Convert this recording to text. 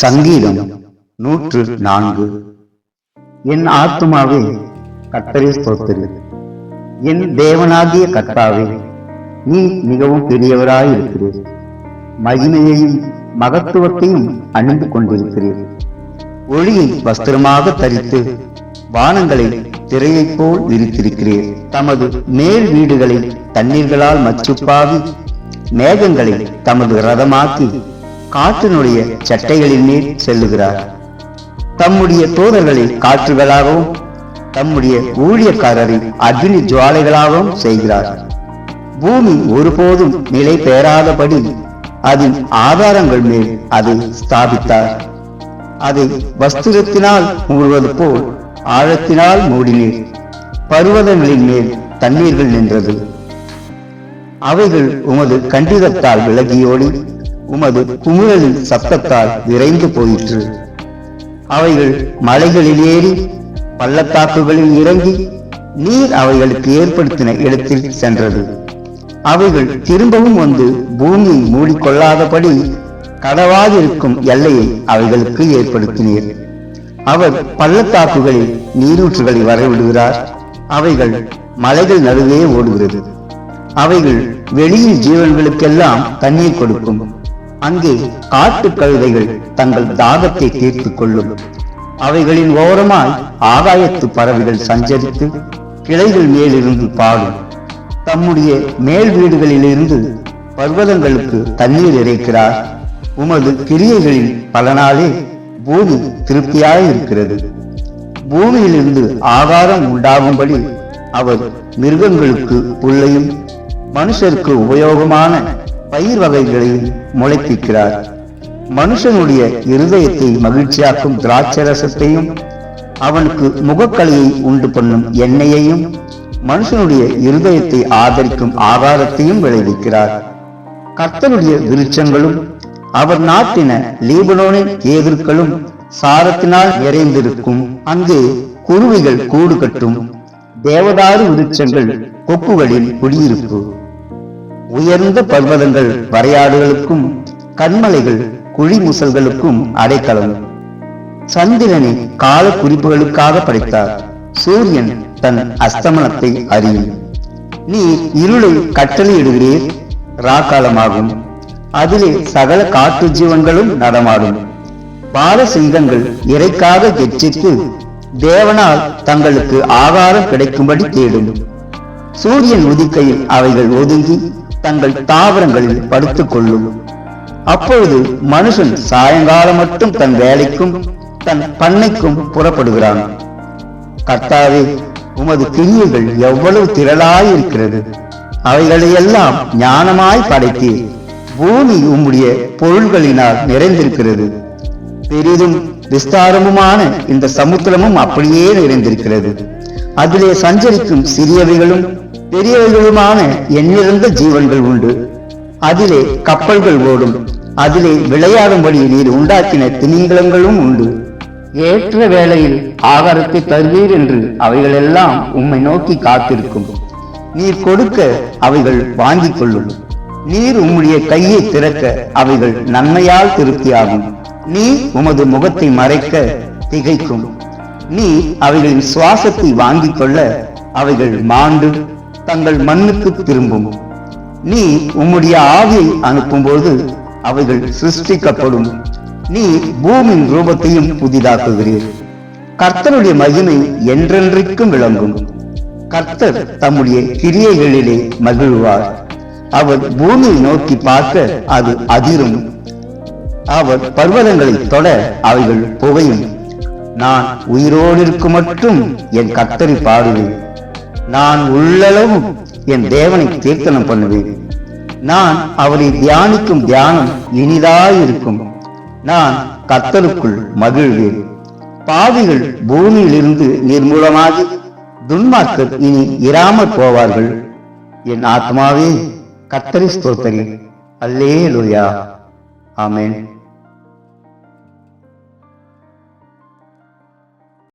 சங்கீதம் நூற்று நான்கு. என் ஆத்துமாவே கர்த்தரை ஸ்தோத்திரி. என் தேவனாகிய கர்த்தாவே நீ மிகவும் பெரியவராய் இருக்கிறீர் மகிமையையும் மகத்துவத்தையும் அணிந்து கொண்டிருக்கிறீர். ஒளியை வஸ்திரமாக தரித்து வானங்களை திரையைப் போல் விரித்திருக்கிறீர். தமது மேல் வீடுகளை தண்ணீர்களால் மச்சுப்பாவி மேகங்களை தமது ரதமாக்கி காற்றினுடைய சட்டைகளின் மேல் செல்லுகிறார். தம்முடைய தூதர்களை காற்றுகளாகவும் தம்முடைய ஊழியக்காரரை அக்னி ஜுவாலைகளாகவும் செய்கிறார். பூமி ஒருபோதும் நிலை பெறாதபடி அதன் ஆதாரங்கள் மேல் அதை ஸ்தாபித்தார். அதை வஸ்திரத்தினால் மூடுவது போல் ஆழத்தினால் மூடினீர். பருவதங்களின் மேல் தண்ணீர்கள் நின்றது. அவைகள் உமது கண்டிதத்தால் விலகியோடி உமது குமுறலின் சப்தத்தால் விரைந்து போயிற்று. அவைகள் மலைகளில் ஏறி பள்ளத்தாக்குகளில் இறங்கி நீர் அவைகளுக்கு ஏற்படுத்தின இடத்தில் சென்றது. அவைகள் திரும்பவும் வந்து பூமியை மூடிக்கொள்ளாதபடி கடவாதிருக்கும் எல்லையை அவைகளுக்கு ஏற்படுத்தினீர். அவர் பள்ளத்தாக்குகளில் நீரூற்றுகளை வரவிடுகிறார். அவைகள் மலைகள் நடுவே ஓடுகிறது. அவைகள் வெளியில் ஜீவன்களுக்கெல்லாம் தண்ணீர் கொடுக்கும். அங்கே காட்டு கழுதைகள் தங்கள் தாகத்தை தீர்த்து கொள்ளும். அவைகளின் ஓரமாய் ஆகாயத்து பறவைகள் சஞ்சரித்து கிளைகள் மேலிருந்து பாடும். தம்முடைய மேல் வீடுகளிலிருந்து பர்வதங்களுக்கு தண்ணீர் இறைக்கிறார். உமது கிரியைகளின் பலனாலே பூமி திருப்தியாக இருக்கிறது. பூமியிலிருந்து ஆகாரம் உண்டாகும்படி அவர் மிருகங்களுக்கு புல்லையும் மனுஷருக்கு உபயோகமான பயிர் வகைகளை முளைப்பிக்கிறார் மனுஷனுடைய இருதயத்தை மகிழ்ச்சியாக்கும் திராட்சரசத்தையும் அவனுக்கு முகக்கலையை உண்டு பண்ணும் எண்ணெயையும் மனுஷனுடைய இருதயத்தை ஆதரிக்கும் ஆகாரத்தையும் விளைவிக்கிறார். கர்த்தனுடைய விருட்சங்களும் அவர் நாட்டின லீபனோனின் ஏதிர்களும் சாரத்தினால் நிறைந்திருக்கும். அங்கே குருவிகள் கூடு கட்டும் தேவதாறு விருட்சங்கள் கொக்குகளில் குடியிருப்பு. உயர்ந்த பர்வதங்கள் வரையாடுகளுக்கும் கண்மலைகள் குழிமுசல்களுக்கும் அடைக்கலம். சந்திரனை கால குறிப்புகளுக்காக படைத்தார். சூரியன் தன் அஸ்தமனத்தை அறியும். நீ இருளை கட்டளையிடுகிறீர் ராக்காலமாகும். அதிலே சகல காட்டு ஜீவன்களும் நடமாடும். பாலசிங்கங்கள் இறைக்காக எச்சித்து தேவனால் தங்களுக்கு ஆகாரம் கிடைக்கும்படி தேடும். சூரியன் உதிக்கையில் அவைகள் ஒதுங்கி தங்கள் தாவரங்களில் படுத்துக் கொள்ளும் அப்பொழுது மனுஷன் சாயங்காலம் மட்டும் தன் வேலைக்கும் தன் பண்ணைக்கும் புறப்படுகிறான். கர்த்தாவே உமது கிரியைகள் எவ்வளவு திரளாயிருக்கிறது. அவைகளையெல்லாம் ஞானமாய் படைத்தே பூமி உம்முடைய பொருள்களினால் நிறைந்திருக்கிறது. பெரிதும் விஸ்தாரமுமான இந்த சமுத்திரமும் அப்படியே நிறைந்திருக்கிறது. அதிலே சஞ்சரிக்கும் சிறியவைகளும் பெரியவைகளுமான எண்ணிறந்த ஜீவன்கள் உண்டு. அதிலே கப்பல்கள் ஓடும். அதிலே விளையாடும்படி நீர் உண்டாக்கின திமிங்கலங்களும் உண்டு. ஏற்ற வேளையில் ஆகாரத்தை தருவீர் என்று அவைகளெல்லாம் உம்மை நோக்கி காத்திருக்கும். நீர் கொடுக்க அவைகள் வாங்கிக் கொள்ளும். நீர் உம்முடைய கையை திறக்க அவைகள் நன்மையால் திருப்தியாகும். நீ உமது முகத்தை மறைக்க திகைக்கும். நீ அவைகளின் சுவாசத்தை வாங்கிக் கொள்ள அவைகள் மாண்டு தங்கள் மண்ணுக்கு திரும்பும். நீ உம்முடைய ஆவியை அனுப்பும்போது அவைகள் சிருஷ்டிக்கப்படும். நீ பூமியின் ரூபத்தையும் புதிதாக்குகிறீர். கர்த்தருடைய மகிமை என்றென்றைக்கும் விளங்கும். கர்த்தர் தம்முடைய கிரியைகளிலே மகிழ்வார். அவர் பூமியை நோக்கி பார்க்க அது அதிரும். அவர் பர்வதங்களை தொட அவைகள் புகையும். நான் உயிரோடு இருக்கும் மட்டும் என் கர்த்தரை பாடுவேன். நான் உள்ளளவும் என் தேவனை கீர்த்தனம் பண்ணுவேன். நான் அவரை தியானிக்கும் தியானம் இனிதாயிருக்கும். நான் கத்தருக்குள் மகிழ்வேன். பாவிகள் பூமியிலிருந்து நிர்மூலமாகி துன்மார்க்கர் இனி இராமற் போவார்கள். என் ஆத்மாவே கத்தரி ஸ்தோத்தரி. அல்லே ஆமென்.